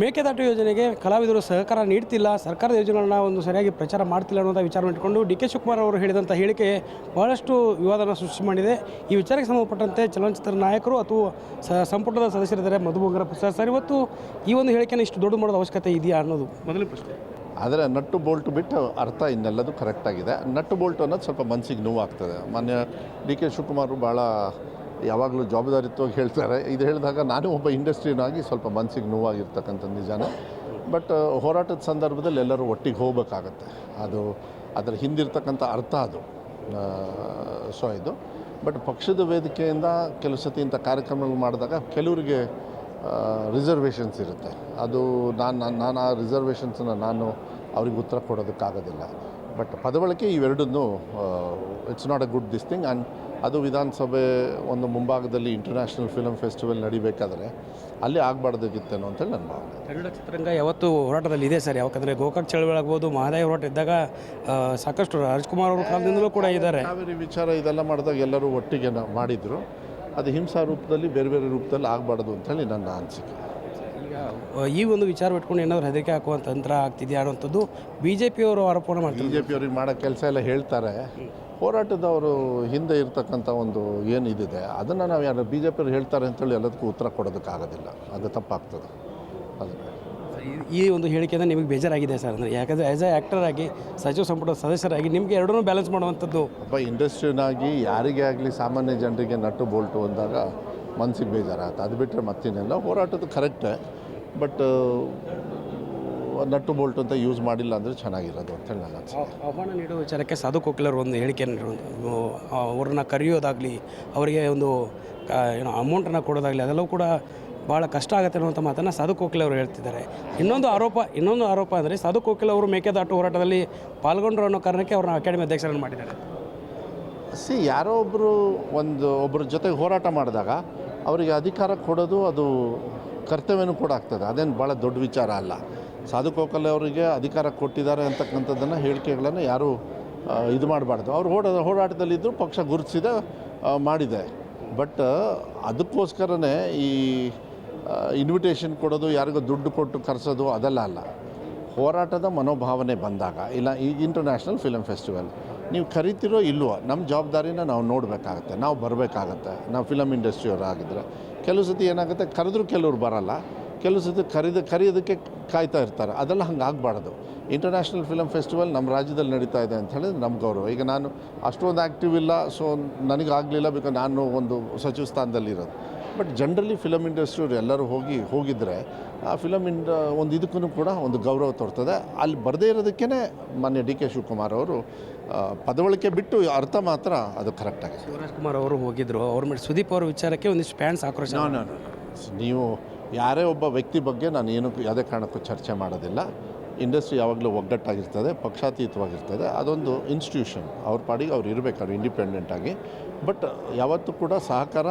ಮೇಕೆದಾಟು ಯೋಜನೆಗೆ ಕಲಾವಿದರು ಸಹಕಾರ ನೀಡ್ತಿಲ್ಲ. ಸರ್ಕಾರದ ಯೋಜನೆಗಳನ್ನ ಒಂದು ಸರಿಯಾಗಿ ಪ್ರಚಾರ ಮಾಡ್ತಿಲ್ಲ ಅನ್ನೋಂಥ ವಿಚಾರ ಇಟ್ಕೊಂಡು ಡಿ ಕೆ ಶಿವಕುಮಾರ್ ಅವರು ಹೇಳಿದಂಥ ಹೇಳಿಕೆ ಬಹಳಷ್ಟು ವಿವಾದನ ಸೃಷ್ಟಿ ಮಾಡಿದೆ. ಈ ವಿಚಾರಕ್ಕೆ ಸಂಬಂಧಪಟ್ಟಂತೆ ಚಲನಚಿತ್ರ ನಾಯಕರು ಅಥವಾ ಸಂಪುಟದ ಸದಸ್ಯರಿದ್ದಾರೆ ಮಧು ಬಂಗಾರಪ್ಪ ಸರ್. ಇವತ್ತು ಈ ಒಂದು ಹೇಳಿಕೆನ ಇಷ್ಟು ದೊಡ್ಡ ಮಾಡೋದು ಅವಶ್ಯಕತೆ ಇದೆಯಾ ಅನ್ನೋದು ಮೊದಲನೇ ಪ್ರಶ್ನೆ. ಆದರೆ ನಟ್ಟು ಬೋಲ್ಟ್ ಬಿಟ್ಟು ಅರ್ಥ ಇನ್ನೆಲ್ಲದು ಕರೆಕ್ಟಾಗಿದೆ ನಟ್ಟು ಬೋಲ್ಟ್ ಅನ್ನೋದು ಸ್ವಲ್ಪ ಮನಸ್ಸಿಗೆ ನೋವಾಗ್ತದೆ. ಮಾನ್ಯ ಡಿ ಕೆ ಶಿವಕುಮಾರ್ ಭಾಳ ಯಾವಾಗಲೂ ಜವಾಬ್ದಾರಿತ್ವವಾಗಿ ಹೇಳ್ತಾರೆ. ಇದು ಹೇಳಿದಾಗ ನಾನು ಒಬ್ಬ ಇಂಡಸ್ಟ್ರಿನಾಗಿ ಸ್ವಲ್ಪ ಮನಸ್ಸಿಗೆ ನೋವಾಗಿರ್ತಕ್ಕಂಥ ನಿಜಾನ. ಬಟ್ ಹೋರಾಟದ ಸಂದರ್ಭದಲ್ಲಿ ಎಲ್ಲರೂ ಒಟ್ಟಿಗೆ ಹೋಗಬೇಕಾಗತ್ತೆ. ಅದು ಅದರ ಹಿಂದಿರ್ತಕ್ಕಂಥ ಅರ್ಥ ಅದು. ಸೊ ಇದು. ಬಟ್ ಪಕ್ಷದ ವೇದಿಕೆಯಿಂದ ಕೆಲವು ಸತಿ ಇಂಥ ಕಾರ್ಯಕ್ರಮಗಳು ಮಾಡಿದಾಗ ಕೆಲವರಿಗೆ ರಿಸರ್ವೇಷನ್ಸ್ ಇರುತ್ತೆ. ಅದು ನಾನು ನಾನು ನಾನು ಆ ರಿಸರ್ವೇಷನ್ಸನ್ನು ನಾನು ಅವ್ರಿಗೆ ಉತ್ತರ ಕೊಡೋದಕ್ಕಾಗೋದಿಲ್ಲ. ಬಟ್ ಪದಬಳಕೆ ಇವೆರಡನ್ನೂ it's not a good this thing and ಅದು ವಿಧಾನಸಭೆ ಒಂದು ಮುಂಭಾಗದಲ್ಲಿ ಇಂಟರ್ನ್ಯಾಷನಲ್ ಫಿಲಮ್ ಫೆಸ್ಟಿವಲ್ ನಡಿಬೇಕಾದ್ರೆ ಅಲ್ಲಿ ಆಗಬಾರ್ದಾಗಿತ್ತೇನೋ ಅಂತೇಳಿ ನನ್ನ ಭಾವನೆ. ಕನ್ನಡ ಚಿತ್ರರಂಗ ಯಾವತ್ತು ಹೋರಾಟದಲ್ಲಿ ಇದೆ ಸರ್. ಯಾಕಂದರೆ ಗೋಕಾಕ್ ಚಳವಳಿ ಆಗ್ಬೋದು ಮಹದಾಯಿ ಹೋರಾಟ ಇದ್ದಾಗ ಸಾಕಷ್ಟು ರಾಜ್ಕುಮಾರ್ ಅವ್ರ ಕಾಲದಿಂದಲೂ ಕೂಡ ಇದ್ದಾರೆ. ವಿಚಾರ ಇದೆಲ್ಲ ಮಾಡಿದಾಗ ಎಲ್ಲರೂ ಒಟ್ಟಿಗೆ ಮಾಡಿದರು. ಅದು ಹಿಂಸಾ ರೂಪದಲ್ಲಿ ಬೇರೆ ಬೇರೆ ರೂಪದಲ್ಲಿ ಆಗಬಾರ್ದು ಅಂತೇಳಿ ನನ್ನ ಅನಿಸಿಕೆ. ಈಗ ಈ ಒಂದು ವಿಚಾರ ಇಟ್ಕೊಂಡು ಏನಾದರೂ ಹೆದರಿಕೆ ಹಾಕುವ ತಂತ್ರ ಆಗ್ತಿದೆಯಾ ಅನ್ನೋಂಥದ್ದು ಬಿ ಜೆ ಪಿಯವರು ಬಿ ಮಾಡ್ತಾರೆ ಜೆ ಪಿಯವ್ರಿಗೆ ಮಾಡೋ ಕೆಲಸ ಎಲ್ಲ ಹೇಳ್ತಾರೆ. ಹೋರಾಟದವರು ಹಿಂದೆ ಇರ್ತಕ್ಕಂಥ ಒಂದು ಏನು ಇದಿದೆ ಅದನ್ನು ನಾವು ಯಾರು ಬಿ ಜೆ ಪಿಯವ್ರು ಹೇಳ್ತಾರೆ ಅಂತೇಳಿ ಎಲ್ಲದಕ್ಕೂ ಉತ್ತರ ಕೊಡೋದಕ್ಕಾಗೋದಿಲ್ಲ. ಅದು ತಪ್ಪಾಗ್ತದೆ. ಅದು. ಈ- ಒಂದು ಹೇಳಿಕೆಯಿಂದ ನಿಮಗೆ ಬೇಜಾರಾಗಿದೆ ಸರ್ ಅಂದರೆ? ಯಾಕಂದರೆ ಆ್ಯಸ್ ಎ ಆ್ಯಕ್ಟರ್ ಆಗಿ ಸಚಿವ ಸಂಪುಟ ಸದಸ್ಯರಾಗಿ ನಿಮಗೆ ಎರಡೂ ಬ್ಯಾಲೆನ್ಸ್ ಮಾಡುವಂಥದ್ದು. ಅಪ್ಪ ಇಂಡಸ್ಟ್ರಿನಾಗಿ ಯಾರಿಗೇ ಆಗಲಿ ಸಾಮಾನ್ಯ ಜನರಿಗೆ ನಟ್ಟು ಬೋಲ್ಟು ಅಂದಾಗ ಮನಸ್ಸಿಗೆ ಬೇಜಾರಾಗುತ್ತೆ ಅದು ಬಿಟ್ಟರೆ ಮತ್ತೇನಿಲ್ಲ ಹೋರಾಟದ್ದು ಕರೆಕ್ಟೇ ಬಟ್ ನಟ್ಟು ಬೋಲ್ಟ್ ಅಂತ ಯೂಸ್ ಮಾಡಿಲ್ಲ ಅಂದರೆ ಚೆನ್ನಾಗಿರೋದು ಅಂತೇಳಿ ನನ್ನ ಅನಿಸಿಕೆ. ಆಹ್ವಾನ ನೀಡುವ ವಿಚಾರಕ್ಕೆ ಸಾಧು ಕೋಕಿಲರು ಒಂದು ಹೇಳಿಕೆಯನ್ನು ಅವ್ರನ್ನ ಕರೆಯೋದಾಗಲಿ ಅವರಿಗೆ ಒಂದು ಏನೋ ಅಮೌಂಟನ್ನು ಕೊಡೋದಾಗಲಿ ಅದೆಲ್ಲವೂ ಕೂಡ ಭಾಳ ಕಷ್ಟ ಆಗುತ್ತೆ ಅನ್ನುವಂಥ ಮಾತನ್ನು ಸಾಧು ಕೋಕಿಲ್ ಅವರು ಹೇಳ್ತಿದ್ದಾರೆ. ಇನ್ನೊಂದು ಆರೋಪ ಇನ್ನೊಂದು ಆರೋಪ ಅಂದರೆ ಸಾಧು ಕೋಕಿಲ್ ಅವರು ಮೇಕೆದಾಟು ಹೋರಾಟದಲ್ಲಿ ಪಾಲ್ಗೊಂಡ್ರು ಅನ್ನೋ ಕಾರಣಕ್ಕೆ ಅವ್ರನ್ನ ಅಕಾಡೆಮಿ ಅಧ್ಯಕ್ಷರನ್ನು ಮಾಡಿದ್ದಾರೆ. ಸಿ ಯಾರೋ ಒಬ್ಬರು ಒಂದು ಒಬ್ಬರ ಜೊತೆಗೆ ಹೋರಾಟ ಮಾಡಿದಾಗ ಅವರಿಗೆ ಅಧಿಕಾರ ಕೊಡೋದು ಅದು ಕರ್ತವ್ಯನೂ ಕೂಡ ಆಗ್ತದೆ. ಅದೇನು ಭಾಳ ದೊಡ್ಡ ವಿಚಾರ ಅಲ್ಲ. ಸಾಧು ಕೋಕಲೆ ಅವರಿಗೆ ಅಧಿಕಾರ ಕೊಟ್ಟಿದ್ದಾರೆ ಅಂತಕ್ಕಂಥದ್ದನ್ನು ಹೇಳಿಕೆಗಳನ್ನು ಯಾರೂ ಇದು ಮಾಡಬಾರ್ದು. ಅವ್ರು ಓಡ ಹೋರಾಟದಲ್ಲಿದ್ದರು ಪಕ್ಷ ಗುರುತಿಸಿದೆ ಮಾಡಿದೆ. ಬಟ್, ಅದಕ್ಕೋಸ್ಕರನೇ ಈ ಇನ್ವಿಟೇಷನ್ ಕೊಡೋದು, ಯಾರಿಗೋ ದುಡ್ಡು ಕೊಟ್ಟು ಕರೆಸೋದು ಅದೆಲ್ಲ ಅಲ್ಲ. ಹೋರಾಟದ ಮನೋಭಾವನೆ ಬಂದಾಗ, ಇಲ್ಲ ಈ ಇಂಟರ್ನ್ಯಾಷನಲ್ ಫಿಲಮ್ ಫೆಸ್ಟಿವಲ್ ನೀವು ಕರಿತಿರೋ ಇಲ್ವೋ, ನಮ್ಮ ಜವಾಬ್ದಾರಿನ ನಾವು ನೋಡಬೇಕಾಗತ್ತೆ, ನಾವು ಬರಬೇಕಾಗತ್ತೆ. ನಾವು ಫಿಲಮ್ ಇಂಡಸ್ಟ್ರಿಯವರು ಆಗಿದ್ರೆ. ಕೆಲವು ಸತಿ ಏನಾಗುತ್ತೆ, ಕರೆದ್ರೂ ಕೆಲವ್ರು ಬರಲ್ಲ. ಕೆಲವು ಸತಿ ಕರಿದ, ಕರೆಯೋದಕ್ಕೆ ಕಾಯ್ತಾ ಇರ್ತಾರೆ. ಅದೆಲ್ಲ ಹಂಗೆ ಆಗಬಾರ್ದು ಇಂಟರ್ನ್ಯಾಷನಲ್ ಫಿಲಮ್ ಫೆಸ್ಟಿವಲ್ ನಮ್ಮ ರಾಜ್ಯದಲ್ಲಿ ನಡೀತಾ ಇದೆ ಅಂತ ಹೇಳಿದ್ರೆ ನಮ್ಮ ಗೌರವ. ಈಗ ನಾನು ಅಷ್ಟೊಂದು ಆ್ಯಕ್ಟಿವ್ ಇಲ್ಲ ಸೊ ನನಗಾಗಲಿಲ್ಲ ಬಿಕಾಸ್ ನಾನು ಒಂದು ಸಚಿವ ಸ್ಥಾನದಲ್ಲಿರೋದು. ಬಟ್ ಜನರಲಿ ಫಿಲಮ್ ಇಂಡಸ್ಟ್ರಿಯವ್ರು ಎಲ್ಲರೂ ಹೋಗಿ ಹೋಗಿದ್ದರೆ ಆ ಫಿಲಮ್ ಇಂಡ ಒಂದು ಇದಕ್ಕೂ ಕೂಡ ಒಂದು ಗೌರವ ತೋರ್ತದೆ. ಅಲ್ಲಿ ಬರದೇ ಇರೋದಕ್ಕೇ ಮಾನ್ಯ ಡಿ ಕೆ ಶಿವಕುಮಾರ್ ಅವರು ಪದವಳಿಕೆ ಬಿಟ್ಟು ಅರ್ಥ ಮಾತ್ರ ಅದು ಕರೆಕ್ಟಾಗಿದೆ ಶಿವರಾಜ್ ಕುಮಾರ್ ಅವರು ಹೋಗಿದ್ರು. ಅವ್ರ ಮೇಲೆ ಸುದೀಪ್ ಅವರ ವಿಚಾರಕ್ಕೆ ಒಂದಿಷ್ಟು ಫ್ಯಾನ್ಸ್ ಆಕ್ರೋಶ. ನೀವು ಯಾರೇ ಒಬ್ಬ ವ್ಯಕ್ತಿ ಬಗ್ಗೆ ನಾನು ಏನು ಯಾವುದೇ ಕಾರಣಕ್ಕೂ ಚರ್ಚೆ ಮಾಡೋದಿಲ್ಲ. ಇಂಡಸ್ಟ್ರಿ ಯಾವಾಗಲೂ ಒಗ್ಗಟ್ಟಾಗಿರ್ತದೆ ಪಕ್ಷಾತೀತವಾಗಿರ್ತದೆ. ಅದೊಂದು ಇನ್ಸ್ಟಿಟ್ಯೂಷನ್ ಅವ್ರ ಪಾಡಿಗೆ ಅವ್ರು ಇರಬೇಕು ಇಂಡಿಪೆಂಡೆಂಟಾಗಿ ಬಟ್ ಯಾವತ್ತೂ ಕೂಡ ಸಹಕಾರ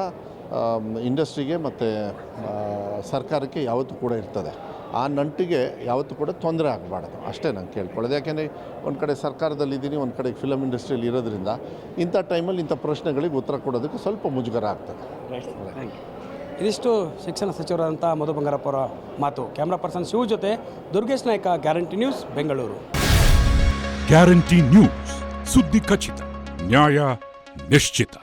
ಇಂಡಸ್ಟ್ರಿಗೆ ಮತ್ತು ಸರ್ಕಾರಕ್ಕೆ ಯಾವತ್ತೂ ಕೂಡ ಇರ್ತದೆ. ಆ ನಂಟಿಗೆ ಯಾವತ್ತೂ ಕೂಡ ತೊಂದರೆ ಆಗಬಾರ್ದು. ಅಷ್ಟೇ ನಾನು ಕೇಳ್ಕೊಳ್ಳೋದು. ಯಾಕೆಂದರೆ ಒಂದು ಕಡೆ ಸರ್ಕಾರದಲ್ಲಿದ್ದೀನಿ ಒಂದು ಕಡೆ ಫಿಲಮ್ ಇಂಡಸ್ಟ್ರಿಯಲ್ಲಿ ಇರೋದ್ರಿಂದ ಇಂಥ ಟೈಮಲ್ಲಿ ಇಂಥ ಪ್ರಶ್ನೆಗಳಿಗೆ ಉತ್ತರ ಕೊಡೋದಕ್ಕೆ ಸ್ವಲ್ಪ ಮುಜುಗರ ಆಗ್ತದೆ. ಇದಿಷ್ಟು ಶಿಕ್ಷಣ ಸಚಿವರಾದಂಥ ಮಧು ಬಂಗಾರಪ್ಪ ಅವರ ಮಾತು. ಕ್ಯಾಮ್ರಾ ಪರ್ಸನ್ ಶಿವ ಜೊತೆ Durgesh Naik guarantee news Bengaluru guarantee news ಸುದ್ದಿ ಖಚಿತ ನ್ಯಾಯ ನಿಶ್ಚಿತ.